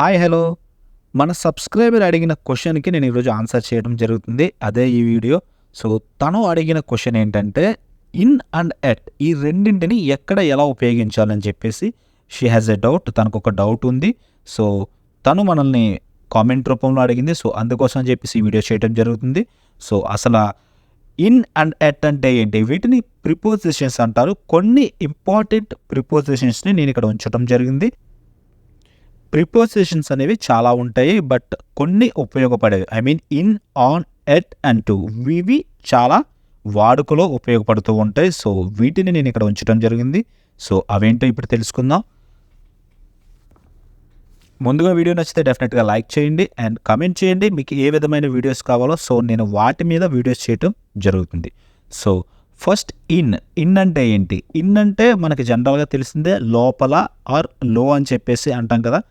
Hi hello. మన subscriber అడిగిన క్వశ్చన్కి నేను ఈరోజు ఆన్సర్ చేయడం జరుగుతుంది. అదే ఈ వీడియో. సో తను అడిగిన క్వశ్చన్ ఏంటంటే ఇన్ అండ్ ఎట్ ఈ రెండింటిని ఎక్కడ ఎలా ఉపయోగించాలని చెప్పేసి షీ హ్యాస్ ఎ డౌట్. తనకు ఒక డౌట్ ఉంది. సో తను మనల్ని కామెంట్ రూపంలో అడిగింది. సో అందుకోసం అని చెప్పేసి ఈ వీడియో చేయడం జరుగుతుంది. సో అసలు ఇన్ అండ్ ఎట్ అంటే ఏంటి? వీటిని ప్రిపోజిషన్స్ అంటారు. కొన్ని ఇంపార్టెంట్ ప్రిపోజిషన్స్ని నేను ఇక్కడ ఉంచడం జరిగింది. ప్రిపోజిషన్స్ అనేవి చాలా ఉంటాయి బట్ కొన్ని ఉపయోగపడేవి. I mean in on at and to. ఇవి చాలా వాడుకలో ఉపయోగపడుతూ ఉంటాయి. సో వీటిని నేను ఇక్కడ ఉంచడం జరిగింది. సో అవేంటో ఇప్పుడు తెలుసుకుందాం. ముందుగా వీడియో నచ్చితే డెఫినెట్గా లైక్ చేయండి అండ్ కమెంట్ చేయండి. మీకు ఏ విధమైన వీడియోస్ కావాలో సో నేను వాటి మీద వీడియోస్ చేయటం జరుగుతుంది. So first in. ఇన్ అంటే ఏంటి? ఇన్ అంటే మనకి జనరల్గా తెలిసిందే లోపల ఆర్లో అని చెప్పేసి అంటాం కదా.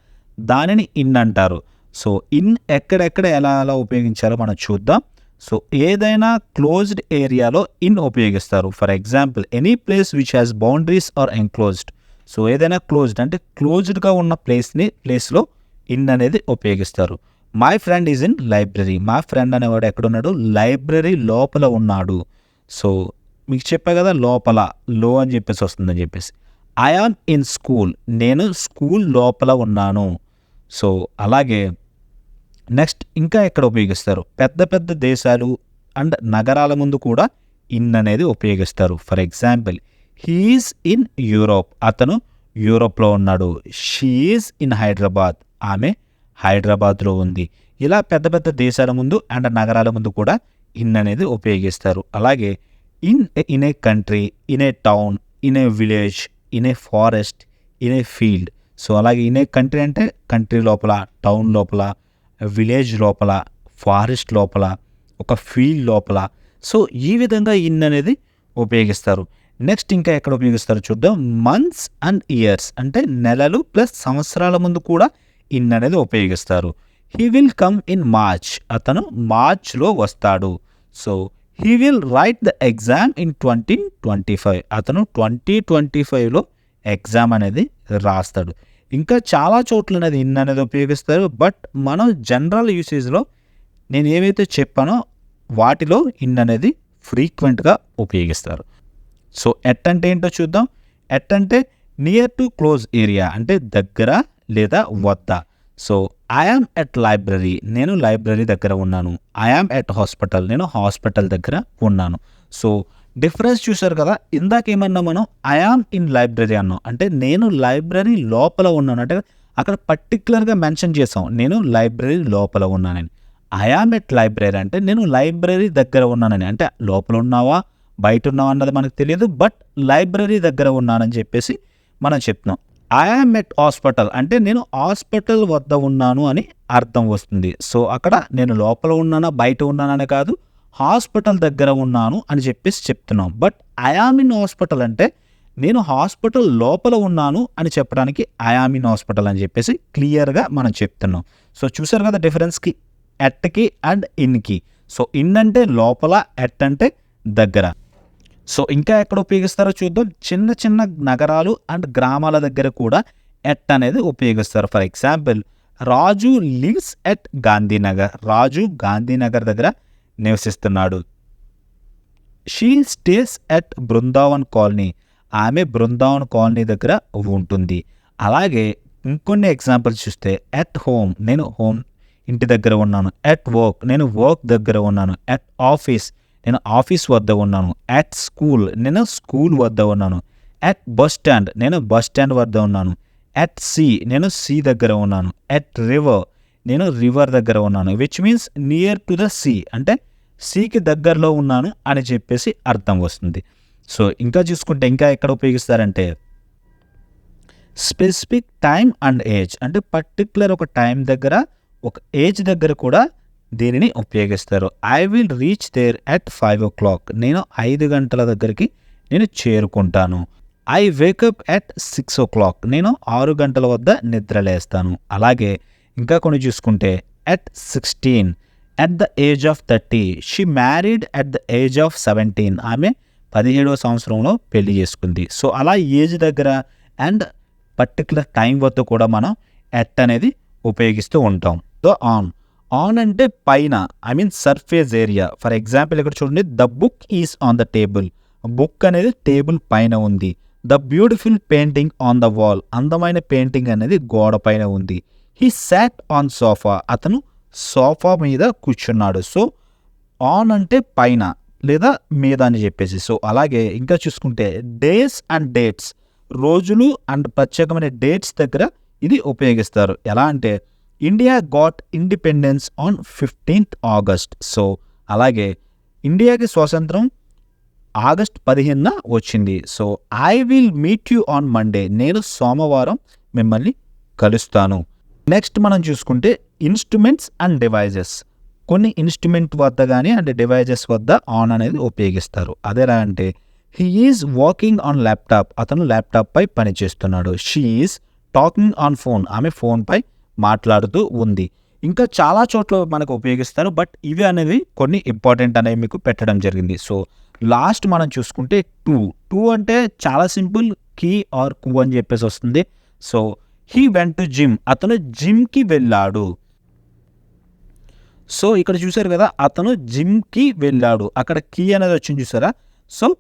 దానిని ఇన్ అంటారు. సో ఇన్ ఎక్కడెక్కడ ఎలా ఎలా ఉపయోగించాలో మనం చూద్దాం. సో ఏదైనా క్లోజ్డ్ ఏరియాలో ఇన్ ఉపయోగిస్తారు. For example any place which has boundaries or enclosed so ఏదైనా క్లోజ్డ్ అంటే క్లోజ్డ్గా ఉన్న ప్లేస్ని ప్లేస్లో ఇన్ అనేది ఉపయోగిస్తారు. My friend is in library మా ఫ్రెండ్ అనేవాడు ఎక్కడున్నాడు? లైబ్రరీ లోపల ఉన్నాడు. సో మీకు చెప్పా కదా లోపల లో అని చెప్పేసి వస్తుందని చెప్పేసి. ఐ ఆమ్ ఇన్ స్కూల్ నేను స్కూల్ లోపల ఉన్నాను. సో అలాగే నెక్స్ట్ ఇంకా ఎక్కడ ఉపయోగిస్తారు? పెద్ద పెద్ద దేశాలు అండ్ నగరాల ముందు కూడా ఇన్ అనేది ఉపయోగిస్తారు. For example he's in Europe. అతను యూరోప్లో ఉన్నాడు. She's in Hyderabad. ఆమె హైదరాబాద్లో ఉంది. ఇలా పెద్ద పెద్ద దేశాల ముందు అండ్ నగరాల ముందు కూడా ఇన్ అనేది ఉపయోగిస్తారు. అలాగే in in a country in a town in a village in a forest in a field so అలాగే ఇన్ ఏ కంట్రీ అంటే కంట్రీ లోపల టౌన్ లోపల విలేజ్ లోపల ఫారెస్ట్ లోపల ఒక ఫీల్డ్ లోపల. సో ఈ విధంగా ఇన్ అనేది ఉపయోగిస్తారు. నెక్స్ట్ ఇంకా ఎక్కడ ఉపయోగిస్తారు చూద్దాం. మంత్స్ అండ్ ఇయర్స్ అంటే నెలలు ప్లస్ సంవత్సరాల ముందు కూడా ఇన్ అనేది ఉపయోగిస్తారు. He will come in March. అతను మార్చ్లో వస్తాడు. So he will write the exam in twenty twenty five. అతను ట్వంటీ ట్వంటీ ఫైవ్లో ఎగ్జామ్ అనేది రాస్తాడు. ఇంకా చాలా చోట్ల అనేది ఇన్ అనేది ఉపయోగిస్తారు. బట్ మనం జనరల్ యూసేజ్లో నేను ఏవైతే చెప్పానో వాటిలో ఇన్ అనేది ఫ్రీక్వెంట్గా ఉపయోగిస్తారు. సో ఎట్ అంటే ఏంటో చూద్దాం. ఎట్ అంటే నియర్ టు క్లోజ్ ఏరియా అంటే దగ్గర లేదా వద్ద. So I am at library. నేను లైబ్రరీ దగ్గర ఉన్నాను. I am at hospital. నేను హాస్పిటల్ దగ్గర ఉన్నాను. సో డిఫరెన్స్ చూశారు కదా ఇందాక ఏమన్నా మనం ఐఆమ్ ఇన్ లైబ్రరీ అన్నాం. అంటే నేను లైబ్రరీ లోపల ఉన్నాను. అంటే అక్కడ పర్టికులర్గా మెన్షన్ చేసాం నేను లైబ్రరీ లోపల ఉన్నానని. ఐఆమ్ ఎట్ లైబ్రరీ అంటే నేను లైబ్రరీ దగ్గర ఉన్నానని. అంటే లోపల ఉన్నావా బయట ఉన్నావా అన్నది మనకు తెలియదు బట్ లైబ్రరీ దగ్గర ఉన్నానని చెప్పేసి మనం చెప్తున్నాం. ఐఆమ్ ఎట్ హాస్పిటల్ అంటే నేను హాస్పిటల్ వద్ద ఉన్నాను అని అర్థం వస్తుంది. సో అక్కడ నేను లోపల ఉన్నానా బయట ఉన్నానని కాదు హాస్పిటల్ దగ్గర ఉన్నాను అని చెప్పేసి చెప్తున్నాం. బట్ ఐఆమ్ ఇన్ హాస్పిటల్ అంటే నేను హాస్పిటల్ లోపల ఉన్నాను అని చెప్పడానికి ఐఆమ్ ఇన్ హాస్పిటల్ అని చెప్పేసి క్లియర్గా మనం చెప్తున్నాం. సో చూసారు కదా డిఫరెన్స్కి ఎట్కి అండ్ ఇన్కి సో ఇన్ అంటే లోపల ఎట్ అంటే దగ్గర. సో ఇంకా ఎక్కడ ఉపయోగిస్తారో చూద్దాం. చిన్న చిన్న నగరాలు అండ్ గ్రామాల దగ్గర కూడా ఎట్ అనేది ఉపయోగిస్తారు. For example Raju lives at Gandhinagar. Raju Gandhinagar దగ్గర నివసిస్తున్నాడు. She stays at Brindavan colony ఆమె బృందావన్ కాలనీ దగ్గర ఉంటుంది. అలాగే ఇంకొన్ని ఎగ్జాంపుల్స్ చూస్తే ఎట్ హోమ్ నేను హోమ్ ఇంటి దగ్గర ఉన్నాను. ఎట్ వర్క్ నేను వర్క్ దగ్గర ఉన్నాను. ఎట్ ఆఫీస్ నేను ఆఫీస్ వద్ద ఉన్నాను. ఎట్ స్కూల్ నేను స్కూల్ వద్ద ఉన్నాను. ఎట్ బస్ స్టాండ్ నేను బస్ స్టాండ్ వద్ద ఉన్నాను. ఎట్ సీ నేను సీ దగ్గర ఉన్నాను. ఎట్ రివర్ నేను రివర్ దగ్గర ఉన్నాను. Which means near to the sea అంటే సీకి దగ్గరలో ఉన్నాను అని చెప్పేసి అర్థం వస్తుంది. సో ఇంకా చూసుకుంటే ఇంకా ఎక్కడ ఉపయోగిస్తారంటే స్పెసిఫిక్ టైం అండ్ ఏజ్ అంటే పర్టికులర్ ఒక టైం దగ్గర ఒక ఏజ్ దగ్గర కూడా దీనిని ఉపయోగిస్తారు. I will reach there at five o'clock నేను ఐదు గంటల దగ్గరికి నేను చేరుకుంటాను. I wake up at six o'clock నేను ఆరు గంటల వద్ద నిద్రలేస్తాను అలాగే ఇంకా కొన్ని చూసుకుంటే at sixteen at the age of thirty she married at the age of seventeen ఆమె పదిహేడవ సంవత్సరంలో పెళ్ళి చేసుకుంది. సో అలా ఏజ్ దగ్గర అండ్ పర్టికులర్ టైం వద్ద కూడా మనం ఎట్ అనేది ఉపయోగిస్తూ ఉంటాం. సో ఆన్ ఆన్ అంటే పైన I mean surface area for example ఇక్కడ చూడండి the book is on the table book అనేది టేబుల్ పైన ఉంది. The beautiful painting on the wall అందమైన పెయింటింగ్ అనేది గోడ పైన ఉంది. హీ సాట్ ఆన్ సోఫా అతను సోఫా మీద కూర్చున్నాడు. సో ఆన్ అంటే పైన లేదా మీద అని చెప్పేసి. సో అలాగే ఇంకా చూసుకుంటే డేస్ అండ్ డేట్స్ రోజులు అండ్ ప్రత్యేకమైన డేట్స్ దగ్గర ఇది ఉపయోగిస్తారు. ఎలా అంటే India got independence on fifteenth August. So అలాగే ఇండియాకి స్వాతంత్రం ఆగస్ట్ పదిహేనున వచ్చింది. So I will meet you on Monday. నేను సోమవారం మిమ్మల్ని కలుస్తాను. నెక్స్ట్ మనం చూసుకుంటే ఇన్స్ట్రుమెంట్స్ అండ్ డివైజెస్. కొన్ని ఇన్స్ట్రుమెంట్ వద్ద కానీ అండ్ డివైజెస్ వద్ద ఆన్ అనేది ఉపయోగిస్తారు. అదేలా అంటే he is walking on laptop అతను ల్యాప్టాప్పై పనిచేస్తున్నాడు she is talking on phone ఆమె ఫోన్పై మాట్లాడుతూ ఉంది. ఇంకా చాలా చోట్ల మనకు ఉపయోగిస్తారు. బట్ ఇవి అనేవి కొన్ని ఇంపార్టెంట్ అనేవి మీకు పెట్టడం జరిగింది. సో లాస్ట్ మనం చూసుకుంటే టూ టూ అంటే చాలా సింపుల్ కీ ఆర్ కూ అని చెప్పేసి వస్తుంది. So he went to gym అతను జిమ్కి వెళ్ళాడు. సో ఇక్కడ చూసారు కదా అతను జిమ్కి వెళ్ళాడు. అక్కడ కీ అనేది వచ్చింది చూసారా? సో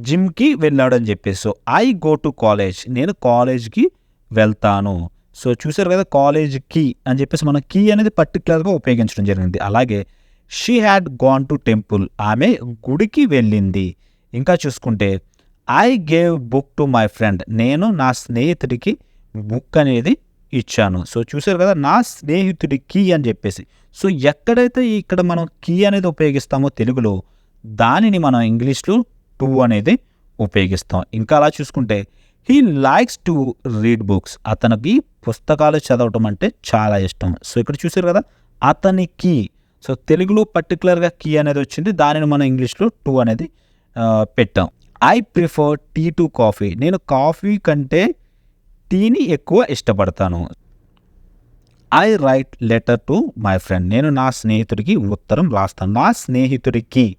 జిమ్కి వెళ్ళాడు అని చెప్పేసి. So I go to college. నేను కాలేజ్కి వెళ్తాను. సో చూసారు కదా కాలేజ్ కీ అని చెప్పేసి మన కీ అనేది పర్టికులర్గా ఉపయోగించడం జరిగింది. అలాగే she had gone to temple. ఆమె గుడికి వెళ్ళింది. ఇంకా చూసుకుంటే I gave book to my friend. నేను నా స్నేహితుడికి బుక్ అనేది ఇచ్చాను. సో చూసారు కదా నా స్నేహితుడికి అని చెప్పేసి. సో ఎక్కడైతే ఇక్కడ మనం కీ అనేది ఉపయోగిస్తామో తెలుగులో దానిని మనం ఇంగ్లీష్లో టూ అనేది ఉపయోగిస్తాం. ఇంకా అలా చూసుకుంటే he likes to read books. అతనికి పుస్తకాలు చదవటం అంటే చాలా ఇష్టం. సో ఇక్కడ చూసారు కదా అతనికి సో తెలుగులో పర్టికులర్గా కీ అనేది వచ్చింది దానిని మనం ఇంగ్లీష్లో టూ అనేది పెట్టాం. I prefer tea to coffee. నేను కాఫీ కంటే టీని ఎక్కువ ఇష్టపడతాను. I write letter to my friend నేను నా స్నేహితుడికి ఉత్తరం రాస్తాను. నా స్నేహితుడికి.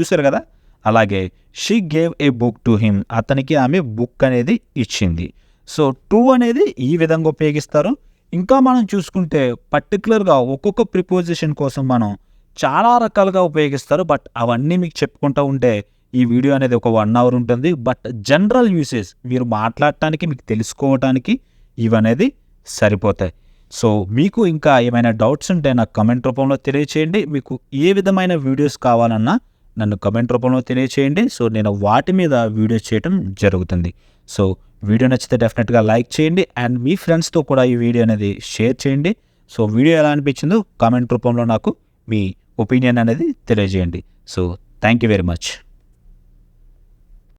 చూసారు కదా? అలాగే she gave a book to him అతనికి ఆమె బుక్ అనేది ఇచ్చింది. సో టూ అనేది ఈ విధంగా ఉపయోగిస్తారు. ఇంకా మనం చూసుకుంటే పర్టికులర్గా ఒక్కొక్క ప్రిపోజిషన్ కోసం మనం చాలా రకాలుగా ఉపయోగిస్తారు. బట్ అవన్నీ మీకు చెప్పుకుంటూ ఉంటే ఈ వీడియో అనేది ఒక వన్ అవర్ ఉంటుంది. బట్ జనరల్ యూసేజ్ మీరు మాట్లాడటానికి మీకు తెలుసుకోవటానికి ఇవనేది సరిపోతాయి. సో మీకు ఇంకా ఏమైనా డౌట్స్ ఉంటే నాకు కమెంట్ రూపంలో తెలియచేయండి. మీకు ఏ విధమైన వీడియోస్ కావాలన్నా నన్ను కమెంట్ రూపంలో తెలియచేయండి. సో నేను వాటి మీద వీడియోస్ చేయడం జరుగుతుంది. సో వీడియో నచ్చితే డెఫినెట్గా లైక్ చేయండి. అండ్ మీ ఫ్రెండ్స్తో కూడా ఈ వీడియో అనేది షేర్ చేయండి. సో వీడియో ఎలా అనిపించిందో కామెంట్ రూపంలో నాకు మీ ఒపీనియన్ అనేది తెలియజేయండి. So thank you very much